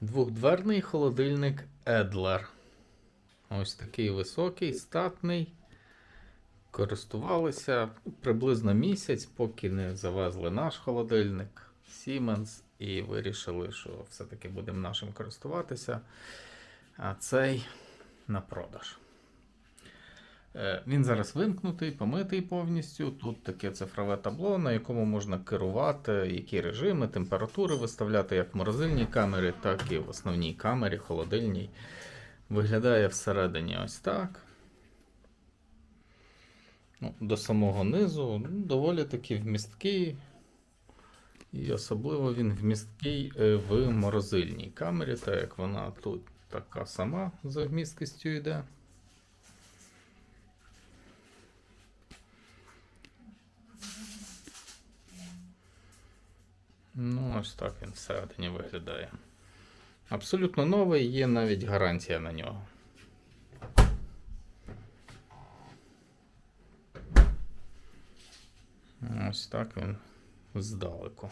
Двохдверний холодильник Едлер. Ось такий високий, статний. Користувалися приблизно місяць, поки не завезли наш холодильник Siemens і вирішили, що все-таки будемо нашим користуватися. А цей на продаж. Е, Він зараз вимкнутий, помитий повністю. Тут таке цифрове табло, на якому можна керувати, які режими, температури виставляти як в морозильній камері, так і в основній камері, холодильній. Виглядає всередині ось так. Ну, до самого низу ну, доволі таки вмісткий. І особливо він вмісткий е, в морозильній камері, так як вона тут така сама за вмісткістю йде. Ну, ось так він всередині виглядає. Абсолютно новий, є навіть гарантія на нього. Ось так він здалеку.